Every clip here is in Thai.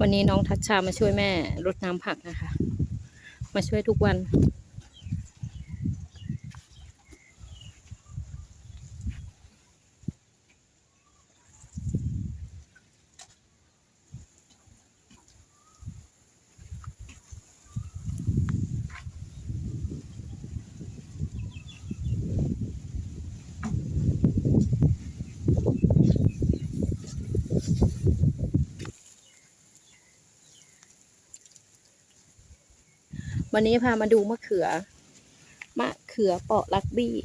วันนี้น้องทัชชามาช่วยแม่รดน้ำผักนะคะ มาช่วยทุกวัน วันนี้พามาดูมะเขือ มะเขือเปาะลักบี้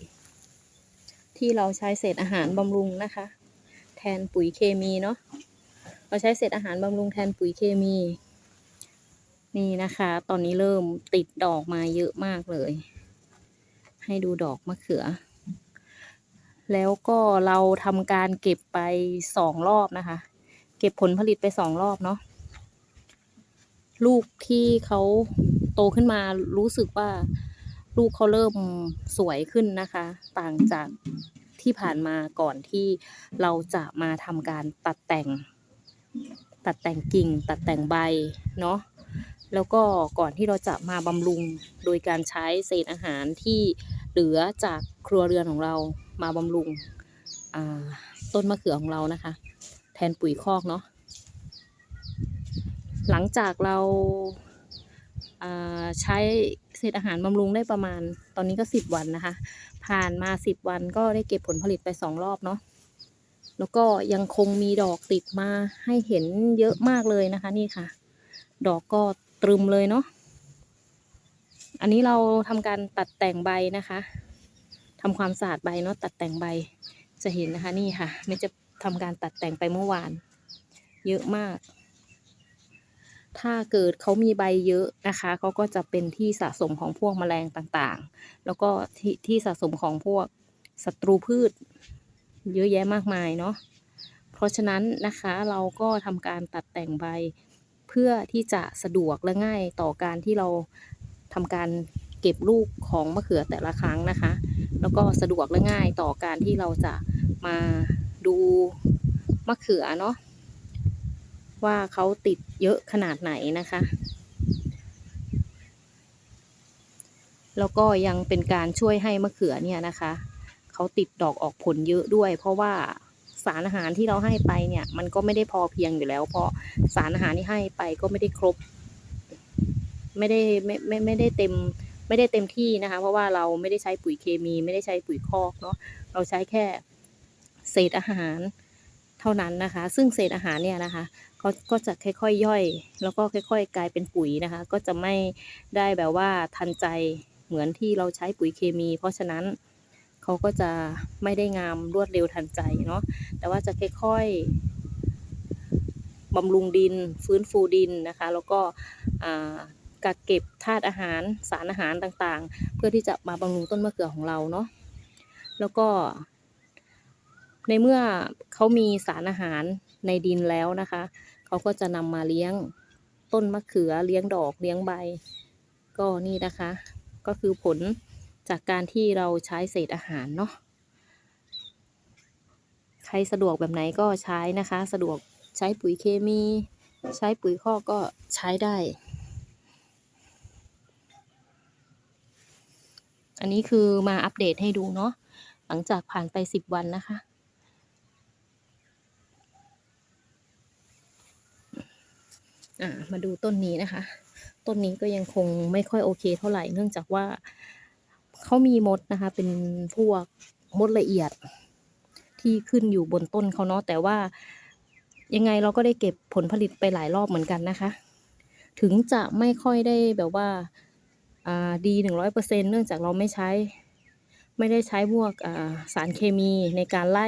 ที่เราใช้เศษอาหารบำรุงนะคะ แทนปุ๋ยเคมีเนาะเราใช้เศษอาหารบำรุงแทนปุ๋ยเคมี นี่นะคะ ตอนนี้เริ่มติดดอกมาเยอะมากเลย ให้ดูดอกมะเขือ แล้วก็เราทำการเก็บไปสองรอบนะคะ เก็บผลผลิตไปสองรอบเนาะลูกที่เขา โตขึ้นมารู้สึกว่าลูกเขาเริ่มสวยขึ้นนะคะ ต่างจากที่ผ่านมาก่อนที่เราจะมาทำการตัดแต่ง ตัดแต่งกิ่ง ตัดแต่งใบเนาะแล้วก็ก่อนที่เราจะมาบำรุงโดยการใช้เศษอาหารที่เหลือจากครัวเรือนของเรามาบำรุงต้นมะเขือของเรานะคะ แทนปุ๋ยคอกเนาะหลังจากเรา ใช้เศษอาหารบำรุงได้ประมาณ ตอนนี้ก็สิบวันนะคะ ผ่านมาสิบวันก็ได้เก็บผลผลิตไปสองรอบเนาะแล้วก็ยังคงมีดอกติดมาให้เห็นเยอะมากเลยนะคะ นี่ค่ะ ดอกก็ตรึมเลยเนาะอันนี้เราทำการตัดแต่งใบนะคะทำความสะอาดใบเนาะตัดแต่งใบจะเห็นนะคะ นี่ค่ะไม่จะทำการตัดแต่งไปเมื่อวาน เยอะมาก ถ้าเกิดเขามีใบเยอะนะคะเขาก็จะเป็นที่สะสมของพวกแมลงต่างๆ แล้วก็ที่ที่สะสมของพวกศัตรูพืช เยอะแยะมากมายเนาะเพราะฉะนั้นนะคะเราก็ทำการตัดแต่งใบเพื่อที่จะสะดวกและง่ายต่อการที่เราทำการเก็บลูกของมะเขือแต่ละครั้งนะคะ แล้วก็สะดวกและง่ายต่อการที่เราจะมาดูมะเขือเนาะ ว่าเขาติดเยอะขนาดไหนนะคะ แล้วก็ยังเป็นการช่วยให้มะเขือเนี่ยนะคะเขาติดดอกออกผลเยอะด้วย เพราะว่าสารอาหารที่เราให้ไปเนี่ย มันก็ไม่ได้พอเพียงอยู่แล้ว เพราะสารอาหารที่ให้ไปก็ไม่ได้ครบ ไม่ได้ไม่ไม่ไม่ได้เต็มไม่ได้เต็มที่นะคะ เพราะว่าเราไม่ได้ใช้ปุ๋ยเคมี ไม่ได้ใช้ปุ๋ยคอกเนาะเราใช้แค่เศษอาหารเท่านั้นนะคะ ซึ่งเศษอาหารเนี่ยนะคะ เขาก็จะค่อยๆย่อย แล้วก็ค่อย ๆ กลายเป็นปุ๋ยนะคะ ก็จะไม่ได้แบบว่าทันใจเหมือนที่เราใช้ปุ๋ยเคมี เพราะฉะนั้นเขาก็จะไม่ได้งามรวดเร็วทันใจเนาะแต่ว่าจะค่อยๆบำรุงดินฟื้นฟูดินนะคะ แล้วก็กักเก็บธาตุอาหารสารอาหารต่างๆ เพื่อที่จะมาบำรุงต้นมะเขือของเราเนาะแล้วก็ ในเมื่อเขามีสารอาหาร ในดินแล้วนะคะ เขาก็จะนำมาเลี้ยงต้นมะเขือเลี้ยงดอกเลี้ยงใบ ก็นี่นะคะ ก็คือผลจากการที่เราใช้เศษอาหารเนาะใครสะดวกแบบไหนก็ใช้นะคะ สะดวกใช้ปุ๋ยเคมี ใช้ปุ๋ยคอกก็ใช้ได้ อันนี้คือมาอัปเดตให้ดูเนาะหลังจากผ่านไปสิบวันนะคะ อ่ามาดูต้นนี้นะคะ ต้นนี้ก็ยังคงไม่ค่อยโอเคเท่าไหร่เนื่องจากว่าเขามีมดนะคะ เป็นพวกมดละเอียดที่ขึ้นอยู่บนต้นเขาเนาะแต่ว่ายังไงเราก็ได้เก็บผลผลิตไปหลายรอบเหมือนกันนะคะ ถึงจะไม่ค่อยได้แบบว่าอ่าดีหนึ่งร้อยเปอร์เซ็นเนื่องจากเราไม่ใช้ ไม่ได้ใช้พวกอ่าสารเคมีในการไล่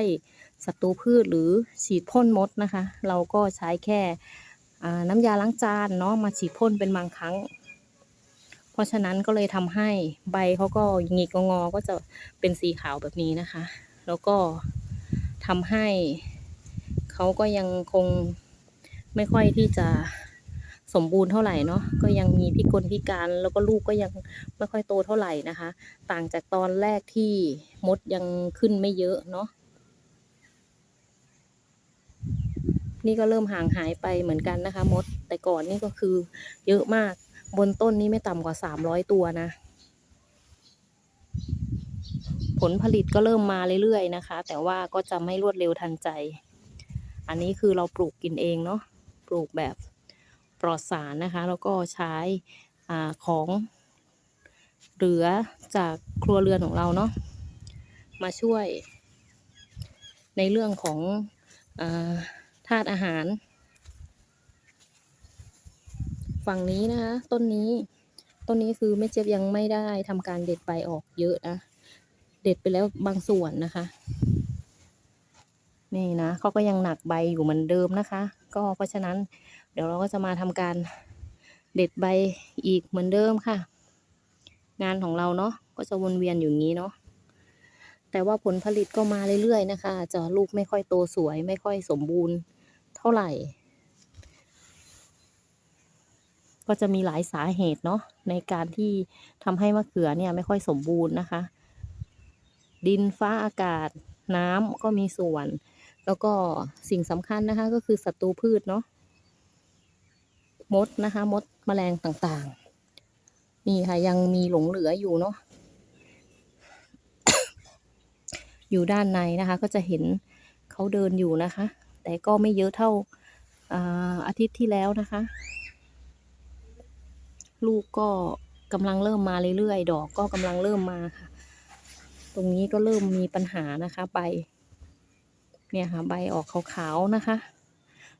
ศัตรูพืชหรือฉีดพ่นมดนะคะ เราก็ใช้แค่ น้ำยาล้างจานเนาะมาฉีดพ่นเป็นบางครั้ง เพราะฉะนั้นก็เลยทำให้ใบเขาก็หงิกงอก็จะเป็นสีขาวแบบนี้นะคะ แล้วก็ทำให้เขาก็ยังคงไม่ค่อยที่จะสมบูรณ์เท่าไหร่เนาะก็ยังมีพิกลพิการแล้วก็ลูกก็ยังไม่ค่อยโตเท่าไหร่นะคะ ต่างจากตอนแรกที่มดยังขึ้นไม่เยอะเนาะ นี่ก็เริ่มห่างหายไปเหมือนกันนะคะมด แต่ก่อนนี่ก็คือ เยอะมากบนต้นนี้ไม่ต่ำกว่าสามร้อยตัวนะ ผลผลิตก็เริ่มมาเรื่อยๆนะคะ แต่ว่าก็จะไม่รวดเร็วทันใจ อันนี้คือเราปลูกกินเองเนาะปลูกแบบปลอดสารนะคะ แล้วก็ใช้อาของเหลือจากครัวเรือนของเราเนาะมาช่วย ในเรื่องของอา ธาตุอาหาร ฝั่งนี้นะคะต้นนี้ ต้นนี้คือแม่เจี๊ยบยังไม่ได้ทำการเด็ดใบออกเยอะนะ เด็ดไปแล้วบางส่วนนะคะ นี่นะเขาก็ยังหนักใบอยู่เหมือนเดิมนะคะ ก็เพราะฉะนั้นเดี๋ยวเราก็จะมาทำการเด็ดใบอีกเหมือนเดิมค่ะ งานของเราเนาะก็จะวนเวียนอยู่งี้เนาะแต่ว่าผลผลิตก็มาเรื่อยๆนะคะ จะลูกไม่ค่อยโตสวยไม่ค่อยสมบูรณ์ เท่าไหร่ ก็จะมีหลายสาเหตุเนาะในการที่ทำให้มะเขือเนี่ยไม่ค่อยสมบูรณ์นะคะ ดินฟ้าอากาศน้ำก็มีส่วน แล้วก็สิ่งสำคัญนะคะ ก็คือศัตรูพืชเนาะมดนะคะ มดแมลงต่างๆ นี่ค่ะยังมีหลงเหลืออยู่เนาะอยู่ด้านในนะคะ ก็จะเห็นเขาเดินอยู่นะคะ แต่ก็ไม่เยอะเท่าอาอาทิตย์ที่แล้วนะคะ ลูกก็กำลังเริ่มมาเรื่อยๆ ดอกก็กำลังเริ่มมาค่ะ ตรงนี้ก็เริ่มมีปัญหานะคะใบ เนี่ยค่ะใบออกขาวๆนะคะ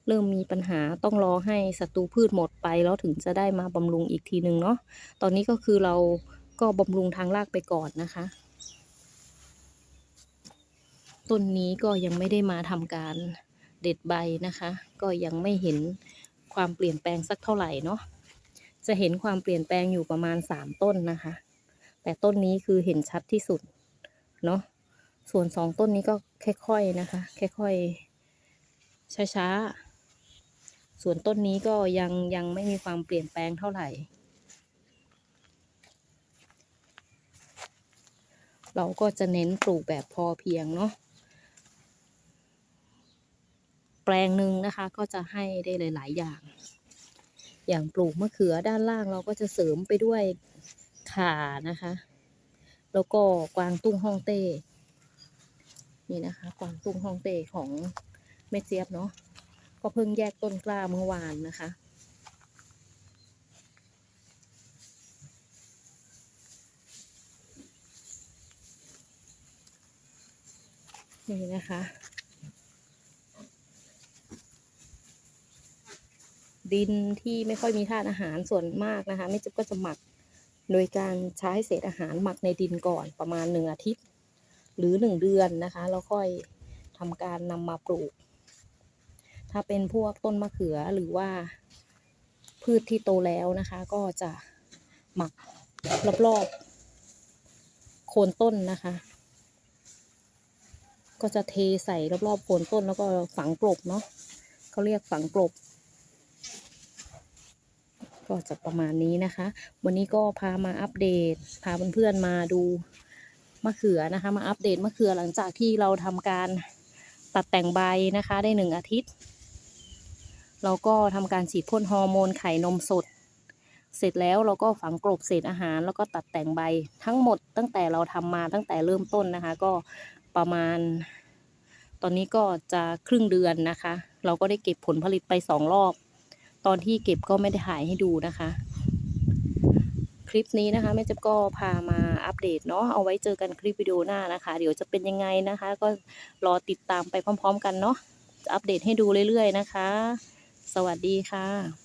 เริ่มมีปัญหาต้องรอให้ศัตรูพืชหมดไปแล้วถึงจะได้มาบำรุงอีกทีหนึ่งเนาะ ตอนนี้ก็คือเราก็บำรุงทางรากไปก่อนนะคะ ต้นนี้ก็ยังไม่ได้มาทำการ เด็ดใบนะคะ ก็ยังไม่เห็นความเปลี่ยนแปลงสักเท่าไหร่เนาะจะเห็นความเปลี่ยนแปลงอยู่ประมาณสามต้นนะคะ แต่ต้นนี้คือเห็นชัดที่สุดเนาะส่วนสองต้นนี้ก็ค่อยๆนะคะ ค่อยๆช้าๆส่วนต้นนี้ก็ยังยังไม่มีความเปลี่ยนแปลงเท่าไหร่ เราก็จะเน้นปลูกแบบพอเพียงเนาะ แป ลงหนึ่งนะคะ ก็จะให้ได้หลาย ๆ อย่าง อย่างปลูกมะเขือด้านล่างเราก็จะเสริมไปด้วยข่านะคะ แล้วก็กวางตุ้งฮ่องเต้ นี่นะคะ กวางตุ้งฮ่องเต้ของแม่เจี๊ยบเนาะ ก็เพิ่งแยกต้นกล้าเมื่อวานนะคะนี่นะคะ ดินที่ไม่ค่อยมีธาตุอาหารส่วนมากนะคะแม่จิ๊บก็จะหมักโดยการใช้เศษอาหารหมักในดินก่อนประมาณหนึ่งอาทิตย์ หรือหนึ่งเดือนนะคะแล้วค่อยทำการนำมาปลูก ถ้าเป็นพวกต้นมะเขือหรือว่าพืชที่โตแล้วนะคะ ก็จะหมักรอบๆโคนต้นนะคะ ก็จะเทใส่รอบๆโคนต้นแล้วก็ฝังกลบเนาะเขาเรียกฝังกลบ ก็จะประมาณนี้นะคะ วันนี้ก็พามาอัปเดต พาเพื่อนๆมาดูมะเขือนะคะ มาอัปเดตมะเขือหลังจากที่เราทำการตัดแต่งใบนะคะได้หนึ่งอาทิตย์ เราก็ทำการฉีดพ่นฮอร์โมนไข่นมสด เสร็จแล้วเราก็ฝังกลบเศษอาหาร แล้วก็ตัดแต่งใบทั้งหมด ตั้งแต่เราทำมาตั้งแต่เริ่มต้นนะคะ ก็ประมาณ ตอนนี้ก็จะครึ่งเดือนนะคะ เราก็ได้เก็บผลผลิตไปสองรอบ ตอนที่เก็บก็ไม่ได้ถ่ายให้ดูนะคะ คลิปนี้นะคะแม่เจ๊บก็พามาอัปเดตเนาะเอาไว้เจอกันคลิปวิดีโอหน้านะคะ เดี๋ยวจะเป็นยังไงนะคะ ก็รอติดตามไปพร้อม ๆ กันเนาะจะอัปเดตให้ดูเรื่อยๆนะคะ สวัสดีค่ะ